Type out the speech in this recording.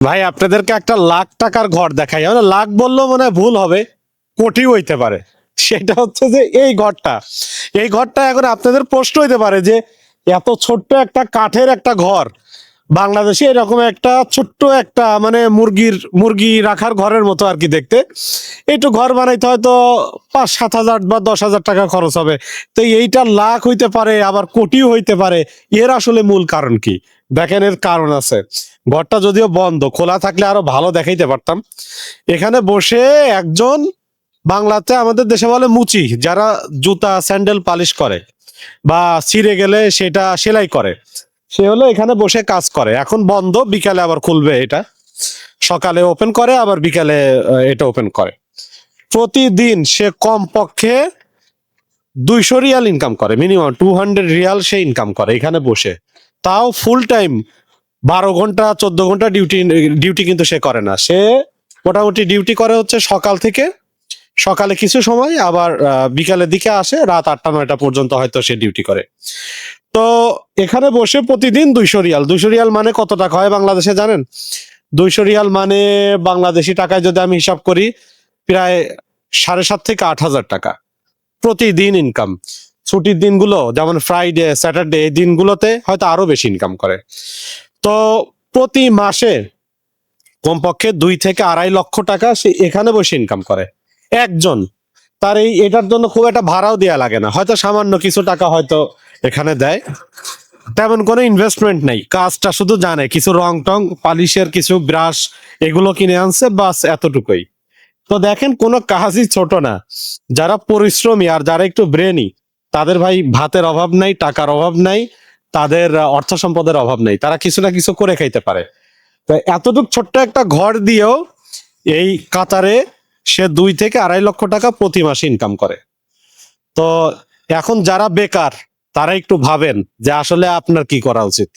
ভাই, আপনাদেরকে একটা লাখ টাকার ঘর দেখাই। মানে লাখ বললেও মনে হয় ভুল হবে কোটি হইতে পারে। সেটা হচ্ছে যে এই ঘরটা। এই ঘরটা এখন আপনাদের প্রশ্ন হইতে পারে যে, এত ছোট্ট একটা কাঠের একটা ঘর বাংলাদেশে এরকম একটা ছোট্ট একটা মানে মুরগির, মুরগি রাখার ঘরের মতো আর কি দেখতে। একটু ঘর বানাইতে হয়তো পাঁচ, সাত হাজার বা দশ হাজার টাকা খরচ হবে। তো এইটা লাখ হইতে পারে, আবার কোটিও হইতে পারে। এর আসলে মূল কারণ কি? দেখেন এর কারণ আছে। ঘরটা যদিও বন্ধ, খোলা থাকলে আরও ভালো দেখাইতে পারতাম। এখানে বসে একজন বাংলাতে আমাদের দেশে বলে মুচি, যারা জুতা, স্যান্ডেল পালিশ করে বা ছিঁড়ে গেলে সেটা সেলাই করে। সে হলো এখানে বসে কাজ করে। এখন বন্ধ, বিকালে আবার খুলবে এটা। সকালে ওপেন করে, আবার বিকালে এটা ওপেন করে। প্রতিদিন সে কম পক্ষে দুইশো রিয়াল ইনকাম করে। মিনিমাম টু হান্ড্রেড রিয়াল সে ইনকাম করে এখানে বসে। তাও ফুল টাইম বারো ঘণ্টা, চোদ্দ ঘণ্টা ডিউটি ডিউটি কিন্তু সে করে না। সে মোটামুটি ডিউটি করে হচ্ছে সকাল থেকে সকালে কিছু সময়, আবার বিকালের দিকে আসে, রাত আটটা, নয়টা পর্যন্ত হয়তো সে ডিউটি করে। তো এখানে বসে প্রতিদিন দুইশো রিয়াল। দুইশো রিয়াল মানে কত টাকা হয় বাংলাদেশে জানেন? দুইশো রিয়াল মানে বাংলাদেশি টাকায় যদি আমি হিসাব করি, প্রায় সাড়ে সাত থেকে আট হাজার টাকা প্রতিদিন ইনকাম ছুটির দিনগুলো, যেমন ফ্রাইডে স্যাটারডে এই দিনগুলোতে হয়তো আরও বেশি ইনকাম করে। তো প্রতি মাসে কমপক্ষে দুই থেকে আড়াই লক্ষ টাকা সে এখানে বসে ইনকাম করে। একজন। তার এই এটার জন্য খুব একটা ভাড়াও দেওয়া লাগে না। হয়তো সামান্য কিছু টাকা হয়তো এখানে দেয়। তেমন কোনো ইনভেস্টমেন্ট নেই। কাজটা শুধু জানে, কিছু রং টং, পালিশের কিছু ব্রাশ, এগুলো কিনে আনছে, বাস এতটুকুই। তো দেখেন, কোনো কাজই ছোট না। যারা পরিশ্রমী আর যারা একটু ব্রেনি, তাদের ভাই ভাতের অভাব নাই, টাকার অভাব নাই, তাদের অর্থ সম্পদের অভাব নেই। তারা কিছু না কিছু করে খাইতে পারে। তো এতটুক ছোট্ট একটা ঘর দিয়েও এই কাতারে সে দুই থেকে আড়াই লক্ষ টাকা প্রতি মাসে ইনকাম করে। তো এখন যারা বেকার, তারা একটু ভাবেন যে আসলে আপনার কি করা উচিত?